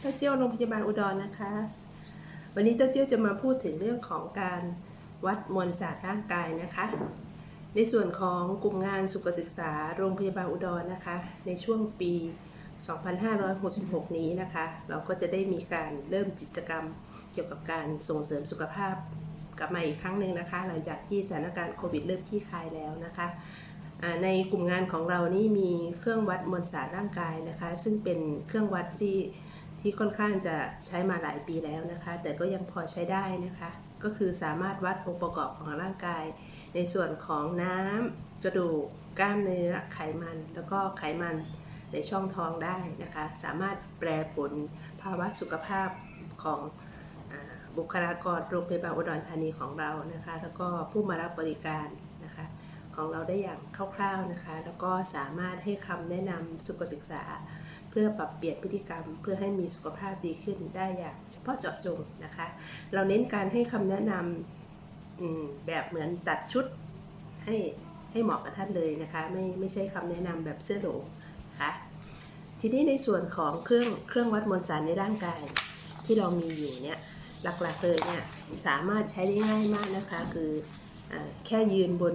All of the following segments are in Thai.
เต้าเจี้ยวโรงพยาบาลอุดรนะคะ วันนี้เต้าเจี้ยวจะมาพูดถึงเรื่องของการวัดมวลสารร่างกายนะคะ ในส่วนของกลุ่มงานสุขศึกษาโรงพยาบาลอุดรนะคะ ในช่วงปี 2566 นี้นะคะ เราก็จะได้มีการเริ่มกิจกรรมเกี่ยวกับการส่งเสริมสุขภาพกลับมาอีกครั้งหนึ่งนะคะ หลังจากที่สถานการณ์โควิดเริ่มคลี่คลายแล้วนะคะในกลุ่มงานของเรานี่มีเครื่องวัดมวลสารร่างกายนะคะ ซึ่งเป็นเครื่องวัดที่ ที่ค่อนข้างจะใช้มาหลายปีแล้วนะคะ แต่ก็ยังพอใช้ได้นะคะ ก็คือสามารถวัดองค์ประกอบของร่างกาย ในส่วนของน้ำกระดูกกล้ามเนื้อไขมัน แล้วก็ไขมันในช่องท้องได้นะคะ สามารถแปลผลภาวะสุขภาพของอบุคลากรโรงพยาบาลอุดรธานีของเรานะคะ แล้วก็ผู้มารับบริการนะคะ ของเราได้อย่างคร่าวๆนะคะ แล้วก็สามารถให้คำแนะนำสุขศึกษา เพื่อปรับเปลี่ยนพฤติกรรม เพื่อให้มีสุขภาพดีขึ้นได้อย่างเฉพาะเจาะจงนะคะ เราเน้นการให้คำแนะนำแบบเหมือนตัดชุดให้ให้เหมาะกับท่านเลยนะคะ ไม่ไม่ใช่คำแนะนำแบบเสื้อหลนะคะทีนี้ในส่วนของเครื่องเครื่องวัดมวลสารในร่างกาย ที่เรามีอยู่เนี่ยหลักๆเลยเนี่ยสามารถใช้ได้ง่ายมากนะคะ คืออแค่ยืนบน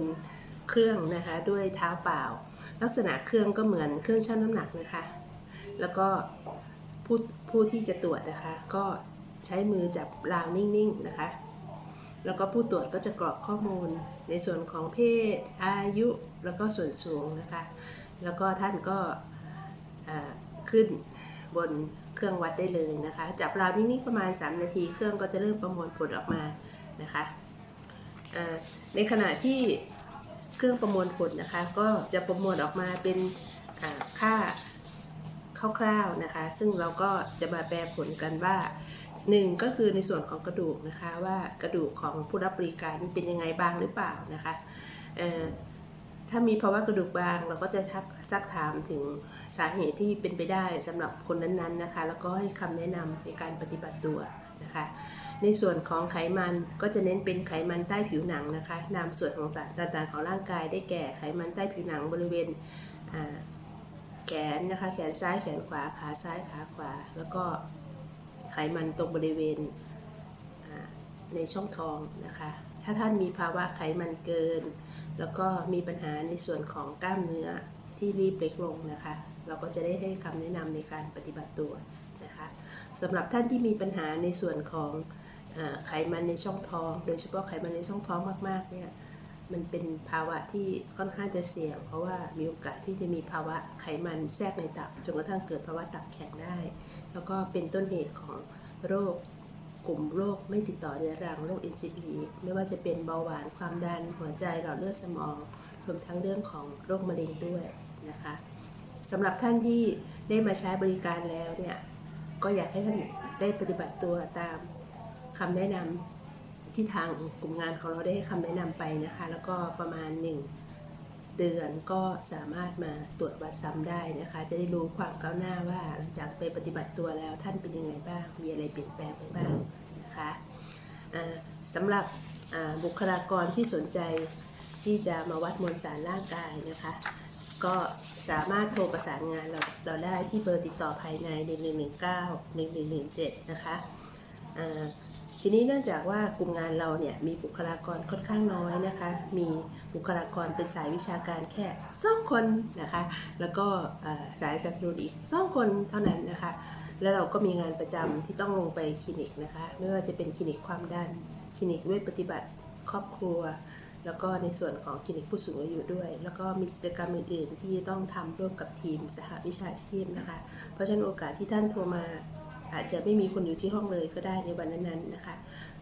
เครื่องนะคะด้วยเท้าเปล่า ลักษณะเครื่องก็เหมือนเครื่องชั่งน้ำหนักนะคะ แล้วก็ผู้ผู้ที่จะตรวจนะคะ ก็ใช้มือจับราวนิ่งๆนะคะ แล้วก็ผู้ตรวจก็จะกรอกข้อมูลในส่วนของเพศ อายุแล้วก็ส่วนสูงนะคะ แล้วก็ท่านก็ขึ้นบนเครื่องวัดได้เลยนะคะ จับราวนิ่งๆประมาณ 3 นาที เครื่องก็จะเริ่มประมวลผลออกมานะคะในขณะที่เครื่องประมวลผลนะคะ ก็จะประมวลออกมาเป็นค่า คร่าวๆนะคะ ซึ่งเราก็จะมาแปลผลกันว่าหนึ่งก็คือในส่วนของกระดูกนะคะว่ากระดูกของผู้รับบริการเป็นยังไงบ้างหรือเปล่านะคะถ้ามีภาวะกระดูกบางเราก็จะทักซักถามถึงสาเหตุที่เป็นไปได้สำหรับคนนั้นๆนะคะ แล้วก็ให้คำแนะนำในการปฏิบัติตัวนะคะ ในส่วนของไขมันก็จะเน้นเป็นไขมันใต้ผิวหนังนะคะนามส่วนของต่างๆของร่างกายได้แก่ไขมันใต้ผิวหนังบริเวณ แขนนะคะ แขนซ้ายแขนขวาขาซ้ายขาขวา แล้วก็ไขมันตรงบริเวณในช่องท้องนะคะ ถ้าท่านมีภาวะไขมันเกิน แล้วก็มีปัญหาในส่วนของกล้ามเนื้อที่รีบเล็กลงนะคะ เราก็จะได้ให้คำแนะนำในการปฏิบัติตัวนะคะสำหรับท่านที่มีปัญหาในส่วนของไขมันในช่องท้อง โดยเฉพาะไขมันในช่องท้องมากๆเนี่ย มันเป็นภาวะที่ค่อนข้างจะเสี่ยง เพราะว่ามีโอกาสที่จะมีภาวะไขมันแทรกในตับจนกระทั่งเกิดภาวะตับแข็งได้ แล้วก็เป็นต้นเหตุของโรคกลุ่มโรคไม่ติดต่อเรื้อรังโรค NCD ไม่ว่าจะเป็นเบาหวานความดันหัวใจหลอดเลือดสมองรวมทั้งเรื่องของโรคมะเร็งด้วยนะคะสำหรับท่านที่ได้มาใช้บริการแล้วเนี่ยก็อยากให้ท่านได้ปฏิบัติตัวตามคำแนะนำ ที่ทางกลุ่มงานของเราได้ให้คำแนะนำไปนะคะ แล้วก็ประมาณ 1 เดือนก็สามารถมาตรวจวัดซ้ำได้นะคะ จะได้รู้ความก้าวหน้าว่าหลังจากไปปฏิบัติตัวแล้วท่านเป็นยังไงบ้าง มีอะไรเปลี่ยนแปลงไปบ้างนะคะสำหรับบุคลากรที่สนใจที่จะมาวัดมวลสารร่างกายนะคะ ก็สามารถโทรประสานงานเราเราได้ที่เบอร์ติดต่อภายใน 1119 1117 นะคะอ่า ทีนี้เนื่องจากว่ากลุ่มงานเราเนี่ยมีบุคลากรค่อนข้างน้อยนะคะ มีบุคลากรเป็นสายวิชาการแค่สองคนนะคะ แล้วก็สายสนับสนุนอีกสองคนเท่านั้นนะคะ แล้วเราก็มีงานประจำที่ต้องลงไปคลินิกนะคะ ไม่ว่าจะเป็นคลินิกความดัน คลินิกเวชปฏิบัติครอบครัว แล้วก็ในส่วนของคลินิกผู้สูงอายุด้วย แล้วก็มีกิจกรรมอื่น ๆ ที่ต้องทำร่วมกับทีมสหวิชาชีพนะคะ เพราะฉะนั้นโอกาสที่ท่านโทรมา อาจจะไม่มีคนอยู่ที่ห้องเลยก็ได้ในวันนั้นๆนะคะ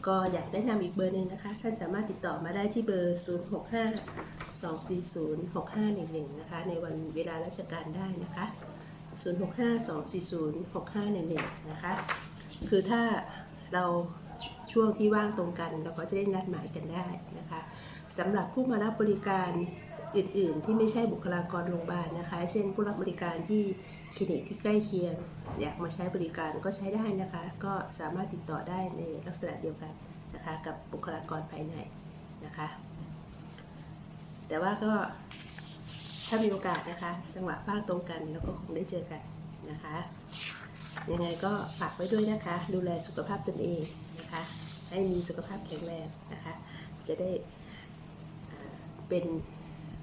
ก็อยากแนะนำอีกเบอร์หนึ่งนะคะ ท่านสามารถติดต่อมาได้ที่เบอร์ 065 240 6511 นะคะ ในวันเวลาราชการได้นะคะ 065 240 6511 นะคะ คือถ้าเราช่วงที่ว่างตรงกัน เราก็จะได้นัดหมายกันได้นะคะสำหรับผู้มารับบริการ อื่น ๆ ที่ไม่ใช่บุคลากรโรงพยาบาลนะคะ เช่น ผู้รับบริการที่คลินิกที่ใกล้เคียง อยากมาใช้บริการก็ใช้ได้นะคะ ก็สามารถติดต่อได้ในลักษณะเดียวกันนะคะ กับบุคลากรภายในนะคะ แต่ว่าก็ถ้ามีโอกาสนะคะ จังหวะว่างตรงกันแล้วก็คงได้เจอกันนะคะยังไงก็ฝากไว้ด้วยนะคะ ดูแลสุขภาพตนเองนะคะ ให้มีสุขภาพแข็งแรงนะคะ จะได้เป็น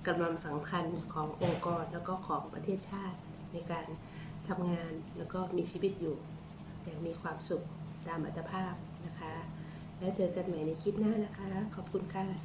กำลังสำคัญขององค์กรแล้วก็ของประเทศชาติ ในการทำงานแล้วก็มีชีวิตอยู่ อย่างมีความสุขตามอัตภาพนะคะ แล้วเจอกันใหม่ในคลิปหน้านะคะ ขอบคุณค่ะ